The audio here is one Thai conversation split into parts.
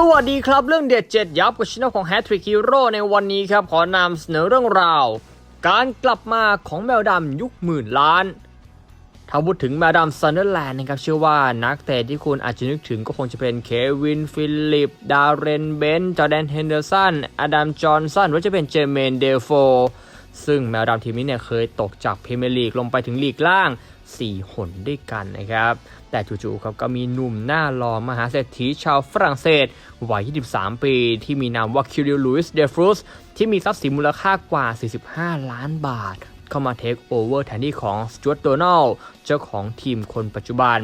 สวัสดีครับเรื่องเด็ดเจ็ดยับกับชินของ h a t t r i c k Hero ในวันนี้ครับ ขอนำเสนอเรื่องราว การกลับมาของแมวดำยุคหมื่นล้าน ถ้าพูดถึงแมวดำซันเดอร์แลนด์นะครับ เชื่อว่านักเตะที่คุณอาจจะนึกถึงก็คงจะเป็นเควินฟิลิป ดาร์เรนเบนจอแดนเฮนเดอร์สันอดัมจอห์นสันหรือจะเป็นเจเมนเดลโฟซึ่งแมวดำทีมนี้เนี่ยเคยตกจากพรีเมียร์ลีกลงไปถึงลีกล่าง 4 หนด้วยกันนะครับ แต่จู่ๆครับก็มีหนุ่มหน้าหล่อมหาเศรษฐีชาวฝรั่งเศส วัย 23 ปี ที่มีนามว่าคิริลลุยส์เดฟรุสที่มีทรัพย์สินมูลค่ากว่า 45 ล้านบาท เข้ามาเทคโอเวอร์แทนที่ของสจวตโดนัลเจ้าของทีมคนปัจจุบัน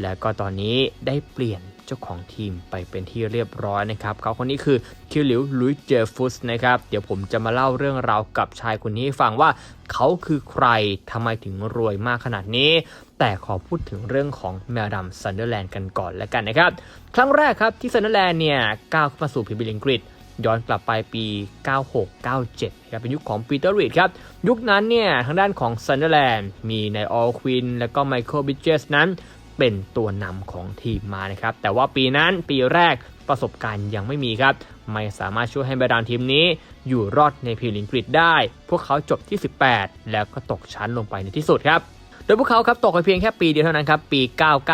และก็ตอนนี้ได้เปลี่ยน จ้าของทีมไปเป็นที่เรียบร้อยนะครับเขาคนนี้คือคิวลิวลุยเจฟุสนะครับเดี๋ยวผมจะมาเล่าเรื่องราวกับชายคนนี้ให้ฟังว่าเขาคือใครทำไมถึงรวยมากขนาดนี้ แต่ขอพูดถึงเรื่องของแมวดำซันเดอร์แลนด์กันก่อนแล้วกันนะครับ ครั้งแรกครับที่ซันเดอร์แลนด์เนี่ยก้าวเข้ามาสู่พรีเมียร์ลีกอังกฤษย้อนกลับไปปี 96-97ครับเป็นยุคของปีเตอร์รีดครับ ยุคนั้นเนี่ยทางด้านของซันเดอร์แลนด์มีในออลควินและก็ไมเคิลบิจเจสนั้น เป็นตัวนำของทีมมานะครับ แต่ว่าปีนั้นปีแรกประสบการณ์ยังไม่มีครับ ไม่สามารถช่วยให้บรรดาทีมนี้ อยู่รอดในพรีเมียร์ลีกอังกฤษได้ พวกเขาจบที่ 18 แล้วก็ตกชั้นลงไปในที่สุดครับ โดยพวกเขาครับตกไปเพียงแค่ปีเดียวเท่านั้นครับ ปี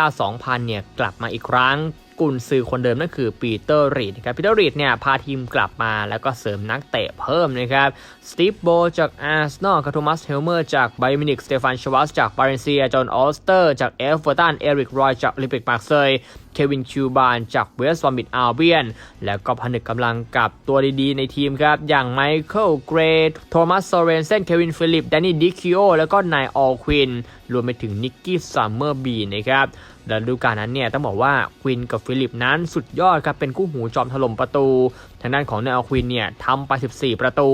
99-2000 เนี่ยกลับมาอีกครั้ง กุนซือคนเดิมนั่นคือปีเตอร์รีดครับปีเตอร์รีดเนี่ยพาทีมกลับมาแล้วก็เสริมนักเตะเพิ่มนะครับสตีฟโบจากอาร์เซนอลกับโทมัสเฮลเมอร์จากไบมินิกสเตฟานชวัสจากบาเรนเซียจอห์นออสเตอร์จากเอฟเวอร์ตันเอริกรอยจากลิปิกมาร์เซย์ เควินคิวบานจากเวสต์บอมิดอาเบียน แล้วก็ผนึกกำลังกับตัวดีๆ ในทีมครับ อย่างไมเคิลเกรย์โทมัสโซเรนเซนเควินฟิลิปแดนนี่ดิคิโอแล้วก็นายออลควินรวมไปถึงนิกกี้ซัมเมอร์บีนะครับและฤดูกาลนั้นเนี่ยต้องบอกว่าควินกับฟิลิปนั้นสุดยอดครับเป็นคู่หูจอมถล่มประตู ทางด้านของนายออลควินเนี่ยทำไป 14 ประตู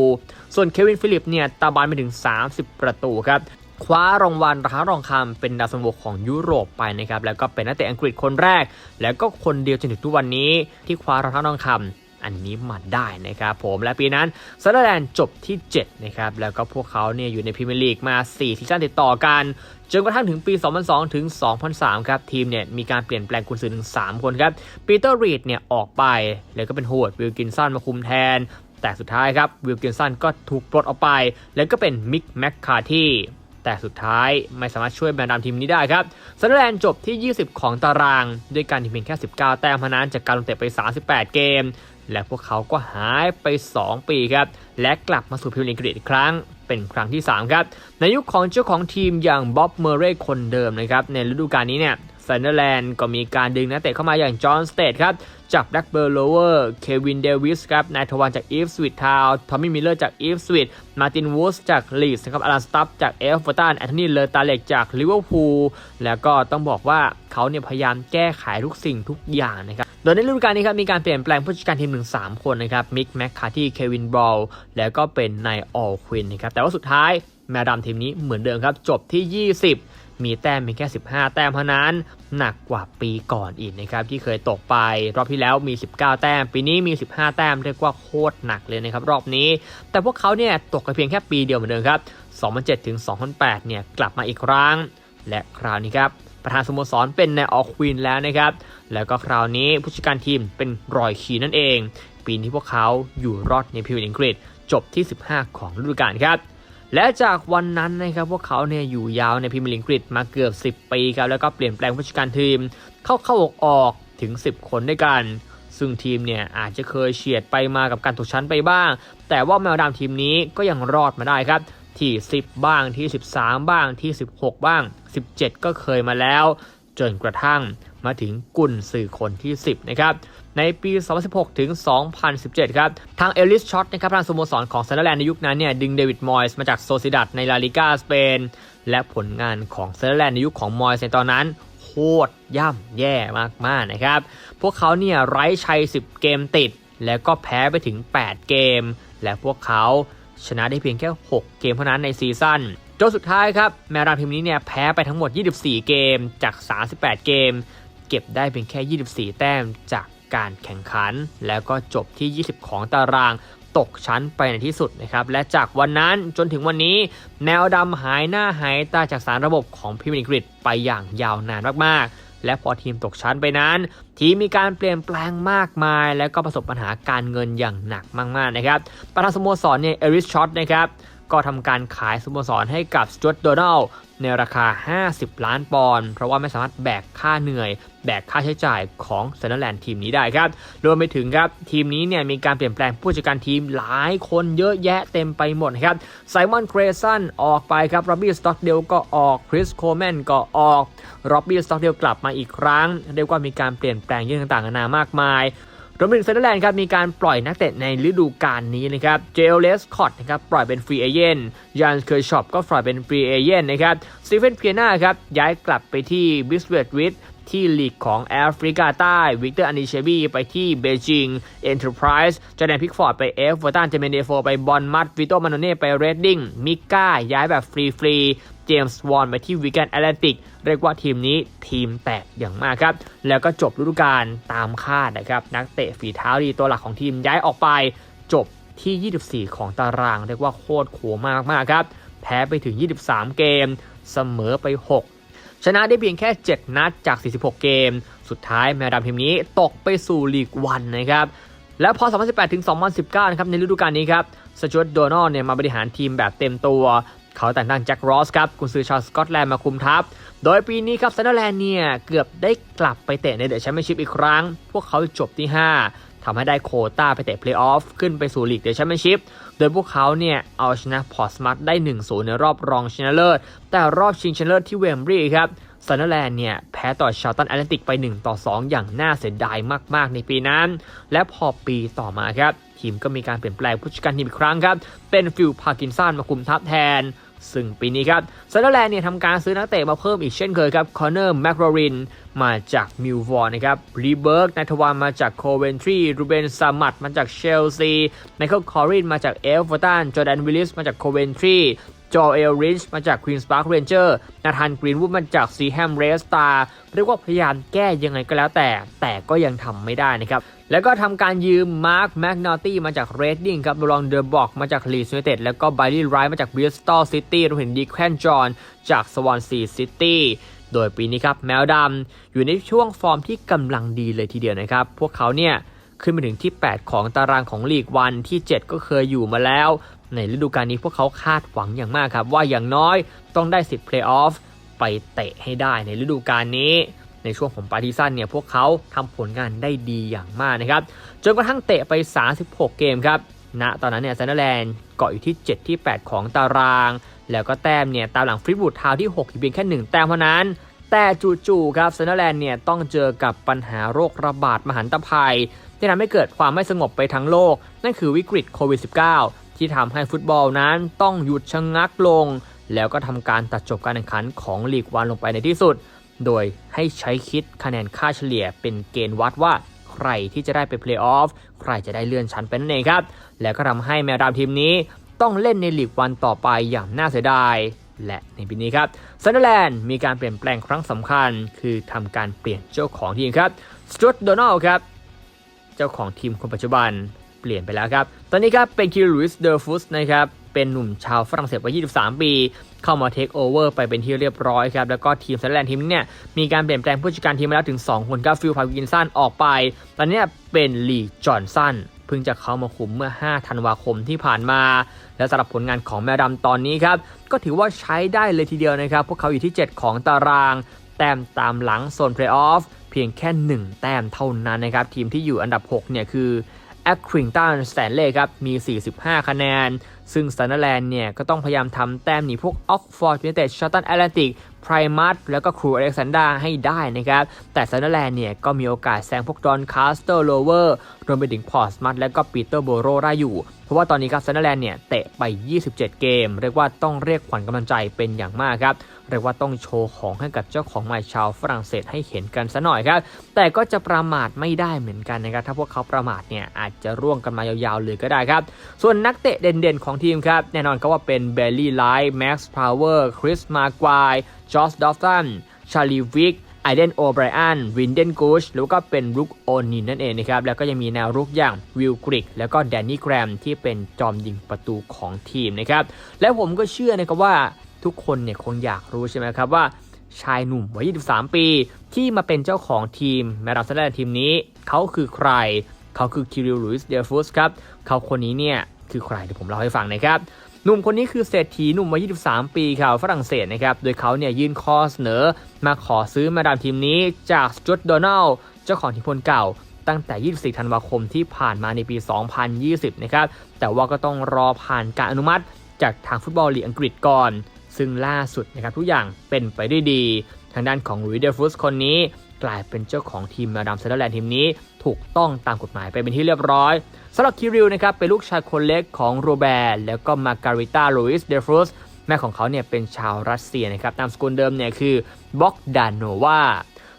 ส่วนเควินฟิลิปเนี่ยตาบานไปถึง 30 ประตูครับ คว้ารางวัลราคารองคำเป็นดาวซันโวของยุโรปไปนะครับแล้วก็เป็นนักเตะอังกฤษคนแรก แล้วก็คนเดียวจนถึงทุกวันนี้ที่คว้ารางคารองคำอันนี้มาได้นะครับผมและปีนั้นซันเดอร์แลนด์จบที่ 7 นะครับ แล้วก็พวกเขาเนี่ยอยู่ในพรีเมียร์ลีกมา 4 ซีซั่นติดต่อกัน จนกระทั่งถึงปี 2002 ถึง 2003 ครับ ทีมเนี่ยมีการเปลี่ยนแปลงกุนซือถึง 3 คนครับปีเตอร์รีดเนี่ยออกไป แล้วก็เป็นโฮดวิลกินสันมาคุมแทน แต่สุดท้ายครับวิลกินสันก็ถูกปลดออกไป แล้วก็เป็นมิกแมคคาที่ แต่สุดท้ายไม่สามารถช่วยแบนดามทีมนี้ได้ครับซันเดอร์แลนด์จบที่ 20 ของตาราง ด้วยการที่เพียงแค่ 19 แต้มเท่านั้นจากการลงเตะไป 38 เกม และพวกเขาก็หายไป 2 ปีครับ และกลับมาสู่พรีเมียร์ลีกอีกครั้งเป็นครั้งที่ 3 ครับ ในยุคของเจ้าของทีมอย่างบ๊อบเมอร์เรย์คนเดิมนะครับในฤดูกาลนี้เนี่ย ซันเดอร์แลนด์ก็มีการดึงนักเตะเข้ามาอย่างจอห์นสเตทครับจากแบล็กเบิร์โลเวอร์ เควินเดวิสครับนายทวันจากอีฟสวิตทาวทอมมี่มิลเลอร์จากอีฟสวิตมาตินวูสจากลีสนะครับอลันสตัฟจากเอฟเวอร์ตันแอนโทนีเลอตาเล็กจากลิเวอร์พูลแล้วก็ต้องบอกว่าเขาเนี่ยพยายามแก้ไขทุกสิ่งทุกอย่างนะครับโดยในฤดูกาลนี้ครับมีการเปลี่ยนแปลงผู้จัดการทีมถึง3คนนะครับมิกแมคคาที่เควินบอลแล้วก็เป็นนายออลควินนะครับแต่ว่าสุดท้ายแมดามทีมนี้เหมือนเดิมครับจบที่ 20 มีแต้มเพียงแค่ 15 แต้มเท่านั้น หนักกว่าปีก่อนอีกนะครับที่เคยตกไป รอบที่แล้วมี 19 แต้ม ปีนี้มี 15 แต้มเรียกว่าโคตรหนักเลยนะครับรอบนี้ แต่พวกเขาเนี่ยตกไปเพียงแค่ปีเดียวเหมือนเดิมครับ 2007ถึง2008 เนี่ยกลับมาอีกครั้ง และคราวนี้ครับประธานสโมสรเป็นนายออควินแล้วนะครับ แล้วก็คราวนี้ผู้จัดการทีมเป็นรอยคีนั่นเอง ปีนี้พวกเขาอยู่รอดในพรีเมียร์ลีกอังกฤษจบที่ 15 ของฤดูกาลครับ และจากวันนั้นนะครับพวกเขาเนี่ยอยู่ยาวในพรีเมียร์ลีกอังกฤษมาเกือบ 10 ปีครับแล้วก็เปลี่ยนแปลงผู้จัดการทีม เข้าเข้าออกออกถึง 10 คนด้วยกัน ซึ่งทีมเนี่ยอาจจะเคยเฉียดไปมากับการตกชั้นไปบ้าง แต่ว่าแมวดำทีมนี้ก็ยังรอดมาได้ครับที่ 10 บ้างที่ 13 บ้างที่ 16 บ้าง 17 ก็เคยมาแล้ว จนกระทั่งมาถึงกุนสื่อคนที่ 10 นะครับ ในปี 2016 ถึง 2017 ครับ ทางเอลิสช็อตนะครับทางสโมสรของซันเดอร์แลนด์ในยุคนั้นเนี่ยดึงเดวิดมอยส์มาจากโซซิดัดในลาลิกาสเปน และผลงานของซันเดอร์แลนด์ในยุคของมอยส์ในตอนนั้นโคตรย่ำแย่มากๆนะครับ พวกเขาเนี่ยไร้ชัย 10 เกมติด แล้วก็แพ้ไปถึง 8 เกม และพวกเขาชนะได้เพียงแค่ 6 เกมเท่านั้นในซีซั่นจนสุดท้ายครับแมรามทีมนี้เนี่ยแพ้ไปทั้งหมด 24 เกมจาก 38 เกม เก็บได้เพียงแค่ 24 แต้มจาก การแข่งขัน แล้วก็จบที่ 20 ของตารางตกชั้นไปในที่สุดนะครับและจากวันนั้นจนถึงวันนี้ แนวดำหายหน้าหายตาจากสารระบบของพรีเมียร์ลีกอังกฤษไปอย่างยาวนานมากๆ และพอทีมตกชั้นไปนั้น ทีมมีการเปลี่ยนแปลงมากมาย แล้วก็ประสบปัญหาการเงินอย่างหนักมากๆนะครับประธานสโมสรเนี่ยเอริสช็อตนะครับ ก็ทำการขายสโมสรให้กับสจวตโดนัลในราคา 50 ล้านปอนด์เพราะว่าไม่สามารถแบกค่าเหนื่อย แบกค่าใช้จ่ายของเซนเนอร์แลนด์ทีมนี้ได้ครับ รวมไปถึงครับ ทีมนี้เนี่ยมีการเปลี่ยนแปลงผู้จัดการทีมหลายคนเยอะแยะเต็มไปหมดครับไซมอนเกรซันออกไปครับร็อบบี้สต็อกเดลก็ออกคริสโคแมนก็ออกร็อบบี้สต็อกเดลกลับมาอีกครั้ง เรียกว่ามีการเปลี่ยนแปลงเยอะต่างๆนานามากมาย รวมถึงเซนเตอร์แลนด์ครับมีการปล่อยนักเตะในฤดูกาลนี้นะครับเจลเลสคอตนะครับปล่อยเป็นฟรีเอเย่นยานเคอร์ชอปก็ปล่อยเป็นฟรีเอเย่นนะครับสตีเฟนเพียนาครับย้ายกลับไปที่บิสเวตวิท ที่ลีกของแอฟริกาใต้วิกเตอร์อานิเชบีไปที่เบจิงเอ็นเตอร์ไพรส์จอแดนพิกฟอร์ดไปเอฟเวอร์ตันเจเมนเดโฟไปบอลมัดวิโตมาโนเน่ไปเรดดิ้งมิก้าย้ายแบบฟรีฟรีเจมส์วอนไปที่วิกแกนแอตแลนติกเรียกว่าทีมนี้ทีมแตกอย่างมากครับ แล้วก็จบฤดูกาลตามคาดนะครับ นักเตะฝีเท้าดีตัวหลักของทีมย้ายออกไป จบที่ 24 ของตาราง เรียกว่าโคตรโขมากมากครับ แพ้ไปถึง 23 เกม เสมอไป 6 ชนะได้เพียงแค่ 7 นัดจาก 46 เกม สุดท้ายแมวดำทีมนี้ตกไปสู่ลีกวันนะครับแล้วพอ 2018 ถึง 2019 นะครับในฤดูกาลนี้ครับสจวตโดนัลเนี่ยมาบริหารทีมแบบเต็มตัว เขาแต่งตั้งแจ็ครอสครับกุนซือชาวสกอตแลนด์มาคุมทัพ โดยปีนี้ครับซันเดอร์แลนด์เนี่ยเกือบได้กลับไปเตะในเดอะแชมเปี้ยนชิพอีกครั้ง พวกเขาจบที่ 5 ทำให้ได้โคต้าไปเตะเพลย์ออฟขึ้นไปสู่ลีกเดอะแชมเปี้ยนชิพ โดยพวกเขาเนี่ยเอาชนะพอร์ตสมาร์ทได้ 1-0 ในรอบรองชนะเลิศ แต่รอบชิงชนะเลิศที่เวมบรีย์ครับซันเดอร์แลนด์เนี่ยแพ้ต่อชาตันแอตแลนติกไป 1 ต่อ 2 อย่างน่าเสียดายมาก ๆ ในปีนั้น และพอปีต่อมาครับ ทีมก็มีการเปลี่ยนแปลงผู้จัดการทีมอีกครั้งครับ เป็นฟิลพาร์กินสันมาคุมทัพแทน ซึ่งปีนี้ครับซันเดอร์แลนด์เนี่ยทำการซื้อนักเตะมาเพิ่มอีกเช่นเคยครับคอนเนอร์แมคโรรินมาจากมิลวอร์นะครับรีเบิร์กนัทวานมาจากโคเวนทรีรูเบนซามัดมาจากเชลซีไมเคิลคอรินมาจากเอลฟอร์ตันจอแดนวิลลิสมาจากโคเวนทรี จอเอลริชมาจากควีนส์พาร์คเรนเจอร์นาธานกรีนวูดมาจากซีแฮมเรสตาเรียกว่าพยายามแก้ยังไงก็แล้วแต่ แต่ก็ยังทำไม่ได้นะครับแล้วก็ทำการยืมมาร์คแมกนาตี้มาจากเรดดิ้งครับลองเดอร์บอกมาจากลีสยูไนเต็ดแล้วก็ไบรี่ไรท์มาจากบริสตอลซิตี้รวมถึงดีแคนจอนจากสวอนซีซิตี้โดยปีนี้ครับแมวดำอยู่ในช่วงฟอร์มที่กำลังดีเลยทีเดียวนะครับ พวกเขาเนี่ยขึ้นมาถึงที่ 8 ของตารางของลีกวันที่ 7 ก็เคยอยู่มาแล้ว ในฤดูกาลนี้พวกเขาคาดหวังอย่างมากครับ ว่าอย่างน้อยต้องได้สิทธิ์เพลย์ออฟไปเตะให้ได้ในฤดูกาลนี้ ในช่วงของปาร์ติซันเนี่ยพวกเขาทำผลงานได้ดีอย่างมากนะครับ จนกระทั่งเตะไป 36 เกมครับณตอนนั้นเนี่ยซันเดอร์แลนด์เกาะอยู่ที่ 7 ที่ 8 ของตาราง แล้วก็แต้มเนี่ยตามหลังฟรีบูดทาวที่6อยู่เพียงแค่ 1 แต้มเท่านั้นแต่จู่ๆครับซันเดอร์แลนด์เนี่ยต้องเจอกับปัญหาโรคระบาดมหันตภัย ที่ทำให้เกิดความไม่สงบไปทั้งโลก นั่นคือวิกฤตโควิด -19 ที่ทำให้ฟุตบอลนั้นต้องหยุดชะงงักลง แล้วก็ทำการตัดจบการแข่งขันของลีกวันลงไปในที่สุด โดยให้ใช้คิดคะแนนค่าเฉลี่ยเป็นเกณฑ์วัดว่าใครที่จะได้ไปเพลย์ออฟใครจะได้เลื่อนชั้นไปนั่นเองครับ แล้วก็ทำให้แมวดาวทีมนี้ต้องเล่นในลีกวันต่อไปอย่างน่าเสียดายและในปีนี้ครับซันเดอร์แลนด์มีการเปลี่ยนแปลงครั้งสำคัญ คือทำการเปลี่ยนเจ้าของทีมครับสจวตโดนัลครับ เจ้าของทีมคนปัจจุบัน เปลี่ยนไปแล้วครับ ตอนนี้ครับเป็นคิวลุยส์เดอร์ฟุสนะครับเป็นหนุ่มชาวฝรั่งเศสวัย 23 ปี เข้ามาเทคโอเวอร์ไปเป็นที่เรียบร้อยครับ แล้วก็ทีมซันเดอร์แลนด์ทีมนี้เนี่ย มีการเปลี่ยนแปลงผู้จัดการทีมมาแล้วถึง 2 คนครับฟิลพาร์กินสันออกไป ตอนนี้เป็นลีจอห์นสันเพิ่งจะเข้ามาคุมเมื่อ 5 ธันวาคมที่ผ่านมา และสำหรับผลงานของแมวดำตอนนี้ครับ ก็ถือว่าใช้ได้เลยทีเดียวนะครับ พวกเขาอยู่ที่ 7 ของตาราง แต้มตามหลังโซนเพลย์ออฟเพียงแค่ 1 แต้มเท่านั้นนะครับทีมที่อยู่อันดับ 6 เนี่ยคือ แอคคริงตันสแตนเล่ครับมี 45 คะแนน ซึ่งซันเดอร์แลนด์เนี่ย ก็ต้องพยายามทำแต้มหนีพวกออกฟอร์ดยูไนเต็ดชอตตันแอตแลนติกไพรมัสแล้วก็ครูอเล็กซานดราให้ได้นะครับ แต่ซันเดอร์แลนด์เนี่ย ก็มีโอกาสแซงพวกดอนคาสเตอร์โลเวอร์รวมไปถึงพอร์สมัตและก็ปีเตอร์โบโรได้อยู่เพราะว่าตอนนี้ครับซันเดอร์แลนด์เนี่ยเตะไป 27 เกม เรียกว่าต้องเรียกขวัญกำลังใจเป็นอย่างมากครับ เรียกว่าต้องโชว์ของให้กับเจ้าของใหม่ชาวฝรั่งเศสให้เห็นกันซะหน่อยครับ แต่ก็จะประมาทไม่ได้เหมือนกันนะครับ ถ้าพวกเขาประมาทเนี่ยอาจจะร่วงกันมายาวๆเลยก็ได้ครับ ส่วนนักเตะเด่นๆของทีมครับ แน่นอนก็ว่าเป็นเบลลี่ไลท์แม็กซ์พาวเวอร์คริสมาควายจอร์จดอฟตันชาลีวิก ไอเดนโอไบรอันวินเดนกูชหรือก็เป็นรุกโอนินนั่นเองนะครับ แล้วก็ยังมีแนวรุกอย่างวิลกริก แล้วก็แดนนี่แกรมที่เป็นจอมยิงประตูของทีมนะครับ และผมก็เชื่อนะครับว่าทุกคนเนี่ยคงอยากรู้ใช่ไหมครับว่าชายหนุ่มวัย 23 ปี ที่มาเป็นเจ้าของทีมแมราเซนแลนทีมนี้ เขาคือใคร เขาคือคิริลลุยส์เดฟุสครับ เขาคนนี้เนี่ยคือใครเดี๋ยวผมเล่าให้ฟังนะครับ หนุ่มคนนี้คือเศรษฐีหนุ่มวัย 23 ปีชาวฝรั่งเศสนะครับ โดยเขาเนี่ยยื่นข้อเสนอ มาขอซื้อมาดามทีมนี้จากสจวตโดนัลเจ้าของทีมคนเก่าตั้งแต่ 24 ธันวาคมที่ผ่านมาในปี 2020 นะครับ แต่ว่าก็ต้องรอผ่านการอนุมัติจากทางฟุตบอลลีกอังกฤษก่อน ซึ่งล่าสุดนะครับทุกอย่างเป็นไปได้ดี ทางด้านของลุยเดฟุสคนนี้ กลายเป็นเจ้าของทีมมาดามเซนเดอร์แลนด์ทีมนี้ ถูกต้องตามกฎหมายไปเป็นที่เรียบร้อยสำหรับคิริลนะครับเป็นลูกชายคนเล็กของโรแบร์แล้วก็มาการิต้าลุยส์เดฟรุสแม่ของเขาเนี่ยเป็นชาวรัสเซียนะครับนามสกุลเดิมเนี่ยคือบ็อกดานโนวา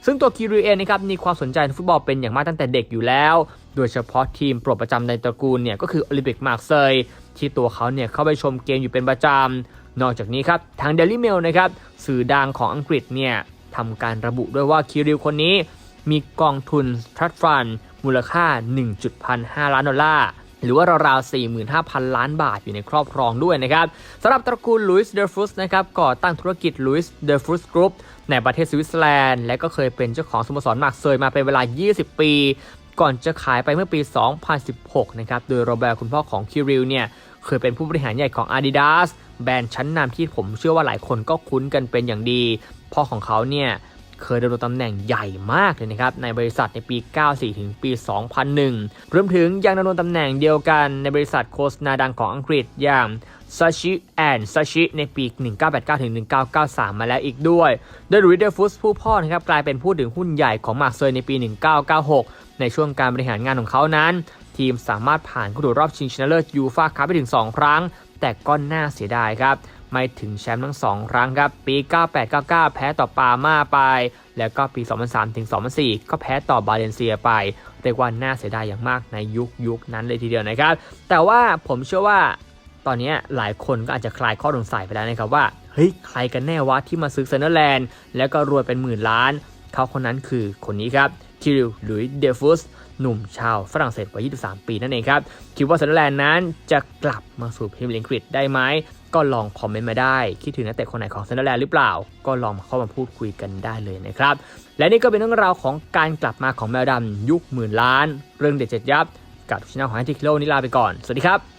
ซึ่งตัวคิริเองนะครับมีความสนใจในฟุตบอลเป็นอย่างมากตั้งแต่เด็กอยู่แล้ว โดยเฉพาะทีมโปรดประจำในตระกูลเนี่ยก็คือโอลิมปิกมาร์เซยที่ตัวเขาเนี่ยเข้าไปชมเกมอยู่เป็นประจำนอกจากนี้ครับทาง Daily Mail นะครับสื่อดังของอังกฤษเนี่ย ทำการระบุด้วยว่าคิริลคนนี้มีกองทุนทรัสฟันมูลค่า1.5 ล้านดอลลาร์หรือว่าราวๆ45,000 ล้านบาทอยู่ในครอบครองด้วยนะครับสำหรับตระกูลลุยส์เดอร์ฟุสนะครับก่อตั้งธุรกิจลุยส์เดอร์ฟุสกรุ๊ปในประเทศสวิตเซอร์แลนด์ และก็เคยเป็นเจ้าของสโมสรมาร์กเซยมาเป็นเวลา 20 ปี ก่อนจะขายไปเมื่อปี 2016 นะครับ โดยโรเบิร์ตคุณพ่อของคิริลเนี่ยเคยเป็นผู้บริหารใหญ่ของ Adidas แบรนด์ชั้นนำที่ผมเชื่อว่าหลายคนก็คุ้นกันเป็นอย่างดี พ่อของเขาเนี่ยเคยดำรงตำแหน่งใหญ่มากเลยนะครับในบริษัทในปี 94 ถึงปี 2001 รวมถึงยังดำรงตำแหน่งเดียวกันในบริษัทโฆษณาดังของอังกฤษอย่างซาชิแอนซาชิในปี 1989 ถึง 1993 มาแล้วอีกด้วย โดยรูดเดอร์ฟุสผู้พ่อนะครับกลายเป็นผู้ถือหุ้นใหญ่ของมาร์เซยในปี 1996 ในช่วงการบริหารงานของเขานั้น ทีมสามารถผ่านเข้าสู่รอบชิงชนะเลิศยูฟ่าคัพไปถึง 2 ครั้ง แต่ก็น่าเสียดายครับ ไม่ถึงแชมป์ทั้ง 2 ครั้งครับ ปี 98-99 แพ้ต่อปามาไป แล้วก็ปี 2003-2004 ก็แพ้ต่อบาเลนเซียไป เรียกว่าน่าเสียดายอย่างมากในยุคยุคนั้นเลยทีเดียวนะครับ แต่ว่าผมเชื่อว่าตอนนี้หลายคนก็อาจจะคลายข้อสงสัยไปแล้วนะครับว่าเฮ้ยใครกันแน่วะที่มาซื้อเซนเนอร์แลนด์แล้วก็รวยเป็นหมื่นล้าน เขาคนนั้นคือคนนี้ครับคิริลหรือเดฟุส หนุ่มชาวฝรั่งเศสวัย 23 ปีนั่นเองครับ คิดว่าเซนเนอร์แลนด์นั้นจะกลับมาสู่พรีเมียร์ลีกอังกฤษได้ไหม ก็ลองคอมเมนต์มาได้ คิดถึงนักเตะคนไหนของเซนเนอร์แลนด์หรือเปล่า ก็ลองเข้ามาพูดคุยกันได้เลยนะครับ และนี่ก็เป็นเรื่องราวของการกลับมาของแมวดำยุคหมื่นล้าน เรื่องเด็ดเจ็ดยับ กับช่องของไอทีคิโลนี่ลาไปก่อน สวัสดีครับ